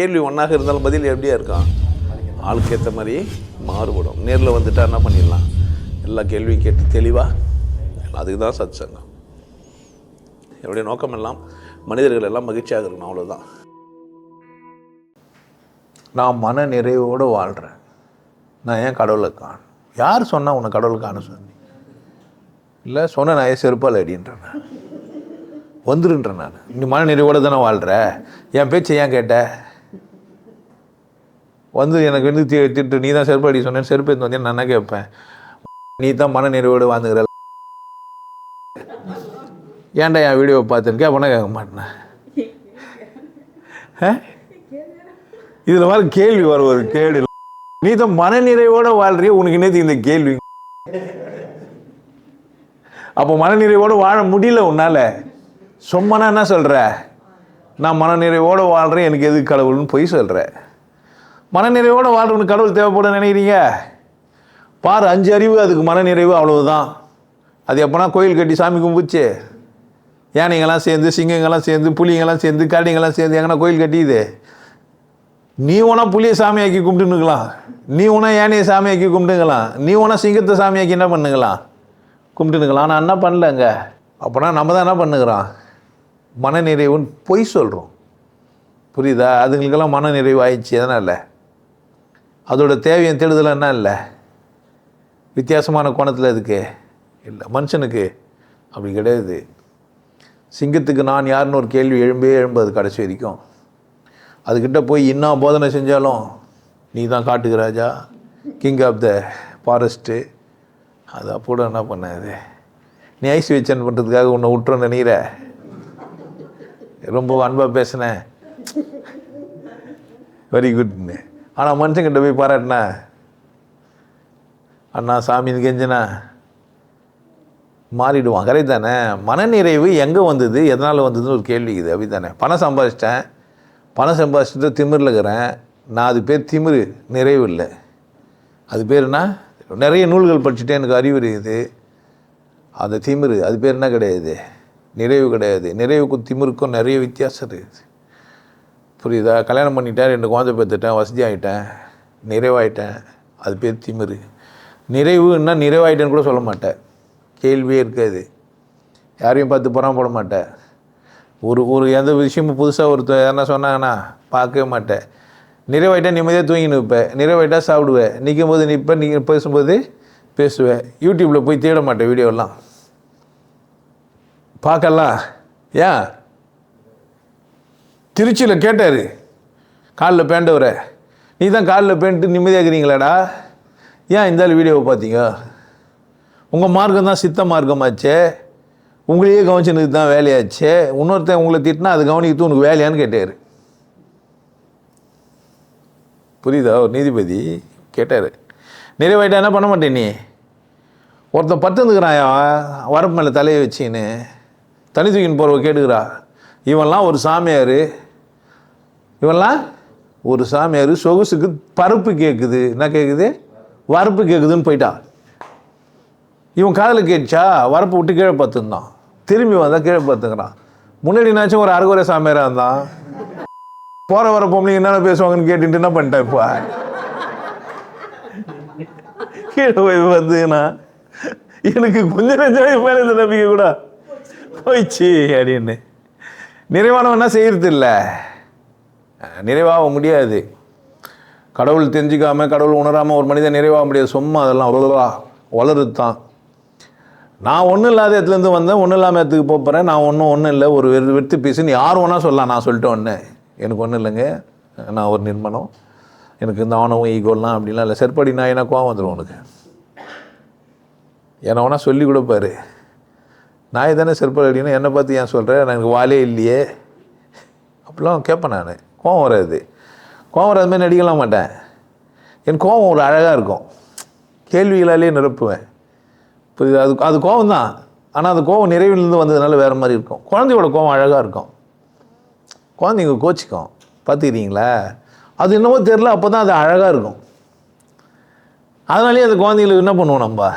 கேள்வி ஒன்றாக இருந்தாலும் பதில் எப்படியா இருக்கான் ஆளுக்கு ஏற்ற மாதிரி மாறுபடும். நேரில் வந்துட்டா என்ன பண்ணிடலாம்? எல்லா கேள்வியும் கேட்டு தெளிவாக அதுக்கு தான் சத் சங்கம் என்னுடைய நோக்கம் எல்லாம் மனிதர்கள் எல்லாம் மகிழ்ச்சியாக இருக்கணும் அவ்வளோதான் நான் மன நிறைவோடு வாழ்கிறேன் நான் ஏன் கடவுளை காணும்? யார் சொன்னால் உன்னை கடவுளை காண சொன்னி இல்லை சொன்ன நான் ஏன் செருப்பால் அடின்றேன் நான். வந்துருன்றேன் நான். நீ மன நிறைவோடு தானே வாழ்கிற என் பேச்சை ஏன் கேட்ட? வந்து எனக்கு வந்து திட்டு நீ தான் செருப்பு அடி சொன்னேன் செருப்பு எடுத்து வந்தேன் நான் என்ன கேட்பேன்? நீ தான் மன நிறைவோடு வாழ்ந்துக்கிற ஏன்டா என் வீடியோவை பார்த்துருக்கேன் அப்படின்னா கேட்க மாட்டேன் இதில் வர கேள்வி வர ஒரு கேடு. நீ தான் மனநிறைவோடு வாழ்றிய உனக்கு நேற்று இந்த கேள்வி? அப்போ மனநிறைவோடு வாழ முடியல உன்னால. சும்மானா என்ன சொல்கிற நான் மனநிறைவோடு வாழ்கிறேன் எனக்கு எது கடவுள்னு பொய் சொல்கிறேன் மனநிறைவோடு வாழ்றவனுக்கு கடவுள் தேவைப்படும் நினைக்கிறீங்க? பாரு அஞ்சு அறிவு அதுக்கு மனநிறைவு அவ்வளவுதான். அது எப்போனா கோயில் கட்டி சாமி கும்பிச்சு யானைங்கெல்லாம் சேர்ந்து சிங்கங்கள்லாம் சேர்ந்து புலிங்கெல்லாம் சேர்ந்து கரடிங்கெல்லாம் சேர்ந்து எங்கன்னா கோயில் கட்டியுது. நீ உனா புளியை சாமியாக்கி கும்பிட்டுனுக்கலாம் நீ உனா யானையை சாமியாக்கி கும்பிட்டுங்களாம். நீ உனா சிங்கத்தை சாமியாக்கி என்ன பண்ணுங்களாம்? கும்பிட்டுனுக்கலாம் ஆனால் என்ன பண்ணலங்க. அப்போனா நம்ம தான் என்ன பண்ணுகிறோம் மனநிறைவுன்னு பொய் சொல்கிறோம் புரியுதா? அதுங்களுக்கெல்லாம் மனநிறைவு ஆயிடுச்சு எதனால் அதோட தேவையும் தேடுதல் என்ன இல்லை. வித்தியாசமான கோணத்தில் இதுக்கு இல்லை மனுஷனுக்கு. அப்படி கிடையாது. சிங்கத்துக்கு நான் யாருன்னு ஒரு கேள்வி எழும்பே எழும்பது கடைசி வரைக்கும். அதுக்கிட்ட போய் இன்னும் போதனை செஞ்சாலும் நீ தான் காட்டுக்கு ராஜா. கிங் ஆஃப் த ஃபாரஸ்ட்டு அது அப்போட என்ன பண்ணாது நீ ஐஸ் வச்சன் பண்ணுறதுக்காக உன்னை விட்டுறோன்னு நினைக்கிற? ரொம்ப அன்பாக பேசினேன். வெரி குட்னு ஆனால் மனுஷங்கிட்ட போய் பாராட்டினா? அண்ணா சாமின்னு கெஞ்சினா? மாறிடுவான். கரெக்ட் தானே? மனநிறைவு எங்கே வந்தது? எதனால் வந்ததுன்னு ஒரு கேள்வி இது அப்படி தானே பணம் சம்பாதிச்சிட்டேன் பணம் சம்பாதிச்சுட்டு திமிரில் இருக்கிறேன். நான் அது பேர் திமிரு. நிறைவு இல்லை. அது பேர்னா நிறைய நூல்கள் படிச்சுட்டு எனக்கு அறிவு இருக்குது. அந்த திமிரு. அது பேர் என்ன கிடையாது? நிறைவு கிடையாது. நிறைவுக்கும் திமிருக்கும் நிறைய வித்தியாசம் இருக்குது. புரியுதா? கல்யாணம் பண்ணிட்டேன் ரெண்டு குழந்தை பெற்றுட்டேன் வசதி ஆகிட்டேன் நிறைவாயிட்டேன். அது பேர் திமிரு. நிறைவுன்னா நிறைவாயிட்டேன்னு கூட சொல்ல மாட்டேன். கேள்வியே இருக்காது. யாரையும் பார்த்து புறம் போட மாட்டேன். ஒரு ஒரு எந்த விஷயமும் புதுசாக ஒருத்தர் யாருன்னா சொன்னாங்கன்னா பார்க்கவே மாட்டேன். நிறைவாயிட்டா நிம்மதியாக தூங்கி நிற்பேன் நிறைவாயிட்டா சாப்பிடுவேன். நிற்கும் போது நிற்பேன் நீங்கள் பேசும்போது பேசுவேன். யூடியூப்பில் போய் தேட மாட்டேன் வீடியோலாம் பார்க்கலாம். ஏன்? திருச்சியில் கேட்டார். காலில் பேண்டவரை நீ தான் காலில் பேண்ட்டு நிம்மதியாக இருக்கிறீங்களாடா ஏன் இந்த வீடியோவை பார்த்தீங்க? உங்கள் மார்க்கம் தான் சித்த மார்க்கமாச்சே. உங்களையே கவனிச்சனுக்கு தான் வேலையாச்சே. இன்னொருத்தன் உங்களை திட்டினா அது கவனிக்கிறது உனக்கு வேலையான்னு கேட்டார். புரியுதா? ஒரு நீதிபதி கேட்டார். நிறைவாயிட்டா என்ன பண்ண மாட்டேன் நீ? ஒருத்தன் பத்துந்துக்கிறான் வரப்பு மேலே தலையை வச்சின்னு தனி தூக்கின்னு போகிறவ கேட்டுக்கிறா. இவன்லாம் ஒரு சாமியார். இவன்லாம் ஒரு சாமியார் சொகுசுக்கு பருப்பு கேட்குது என்ன கேட்குது வரப்பு கேட்குதுன்னு போயிட்டான் இவன் காதில் கேட்டுச்சா? வரப்பு விட்டு கீழே பார்த்துருந்தான் திரும்பி வந்தால் கீழே பார்த்துக்கிறான். முன்னாடி என்னாச்சும் ஒரு அறுகுறை சாமியாராக இருந்தான். போகிற வர பொம்பளைங்க என்னென்ன பேசுவாங்கன்னு கேட்டுட்டு என்ன பண்ணிட்டேன் இப்போ? கீழே போய் வந்துன்னா எனக்கு கொஞ்சம் நெஞ்சம் மேலே இந்த நம்பிக்கை கூட. போயிடுச்சு அப்படின்னு. நிறைவானவன்னா செய்யறது இல்லை நிறைவாக முடியாது. கடவுள் தெரிஞ்சிக்காமல் கடவுள் உணராமல் ஒரு மனிதன் நிறைவாக முடியாது. சும்மா அதெல்லாம் அவ்வளோவா வளருது தான் நான் ஒன்றும் இல்லாத இடத்துலேருந்து வந்தேன் ஒன்றும் இல்லாமல் இடத்துக்கு போகிறேன் நான் ஒன்றும் ஒன்றும் இல்லை. ஒரு வெறு வெறுத்து பீஸுன்னு யார் வேணால் சொல்லலாம். நான் சொல்லிட்டு ஒன்று எனக்கு ஒன்றும் இல்லைங்க. நான் ஒரு நிர்மணம் எனக்கு இந்த ஆணவம் ஈகோலாம் அப்படிலாம் இல்லை. செருப்படி நான் என்ன கோவம் வந்துடும் உனக்கு? என்ன வேணால் சொல்லி கொடுப்பாரு. நான் தானே செருப்படி அடினா என்னை பார்த்து ஏன் சொல்கிறேன் எனக்கு வாலே இல்லையே. அப்படிலாம் கேட்பேன் நான். கோவம் வராது. கோவம் வராது மாதிரி நடிக்கலாம் மாட்டேன். என் கோவம் ஒரு அழகாக இருக்கும். கேள்விகளாலே நிரப்புவேன். புரியுது? அது அது கோவம் தான் ஆனால் அந்த கோவம் நிறைவிலிருந்து வந்ததுனால வேறு மாதிரி இருக்கும். குழந்தையோட கோவம் அழகாக இருக்கும். குழந்தைங்க கோச்சிக்கும். பார்த்துக்கிறீங்களா? அது என்னமோ தெரில அப்போ தான் அது அழகாக இருக்கும். அதனாலேயே அந்த குழந்தைங்களுக்கு என்ன பண்ணுவோம் நம்ம?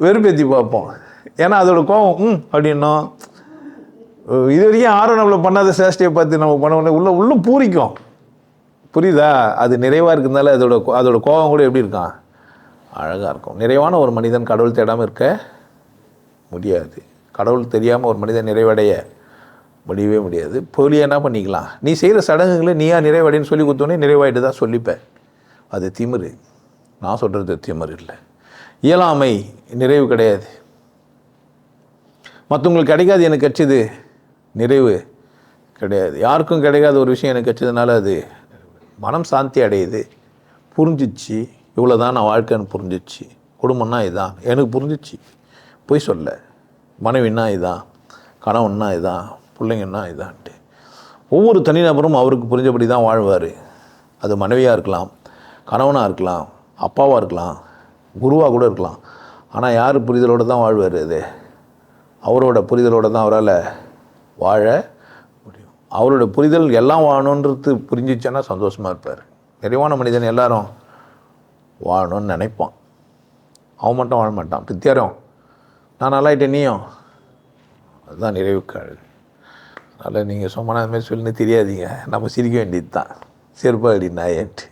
வெறுப்பேற்றி பார்ப்போம். ஏன்னா அதோடய கோவம் ம் அப்படின்னும். இது வரைக்கும் யாரும் நம்மளை பண்ணாத சேஷ்டையை பார்த்து நம்ம பண்ண உடனே உள்ள உள்ளம் பூரிக்கும். புரியுதா? அது நிறைவாக இருக்கிறதுனால அதோட கோ- அதோட கோபம் கூட எப்படி இருக்கான் அழகாக இருக்கும். நிறைவான ஒரு மனிதன் கடவுள் தேடாமல் இருக்க முடியாது. கடவுள் தெரியாமல் ஒரு மனிதன் நிறைவடைய முடியவே முடியாது. போலியாக என்ன பண்ணிக்கலாம்? நீ செய்கிற சடங்குகளை நீயா நிறைவடைன்னு சொல்லி கொடுத்தோன்னே நிறைவாயிட்டு தான் சொல்லிப்பேன் அது திமிரு. நான் சொல்கிறது திமிரு இல்லை. இயலாமை நிறைவு கிடையாது. மற்றவங்களுக்கு கிடைக்காது எனக்கு கிடச்சிது நிறைவு கிடையாது. யாருக்கும் கிடைக்காத ஒரு விஷயம் எனக்கு கிடைச்சதுனால அது மனம் சாந்தி அடையுது. புரிஞ்சிச்சு. இவ்வளோ தான் நான் வாழ்க்கைன்னு புரிஞ்சிச்சு. குடும்பம்னா இதான். எனக்கு புரிஞ்சிச்சு. பொய் சொல்ல. மனைவின்னா இதான். கணவன்னா இதான். பிள்ளைங்கன்னா இதான்ட்டு. ஒவ்வொரு தனிநபரும் அவருக்கு புரிஞ்சபடி தான் வாழ்வார். அது மனைவியாக இருக்கலாம் கணவனாக இருக்கலாம் அப்பாவாக இருக்கலாம் குருவாக கூட இருக்கலாம். ஆனால் யார் புரிதலோடு தான் வாழ்வார் அது? அவரோட புரிதலோடு தான் அவரால் வாழ முடியும். அவரோட புரிதல் எல்லாம் வாழணுன்றது புரிஞ்சிச்சுன்னா சந்தோஷமாக இருப்பார். நிறைவான மனிதன் எல்லாரும் வாழணும்னு நினைப்பான். அவன் மட்டும் வாழ மாட்டான். பித்தியாரம் நான் நல்லாயிட்டேன் நீயும்? அதுதான் நிறைவுக்காடு அதனால் நீங்கள் சும்மா மாதிரி சொல்லுன்னு தெரியாதீங்க. நம்ம சிரிக்க வேண்டியது தான் செருப்பாடி நாயன்ட்டு.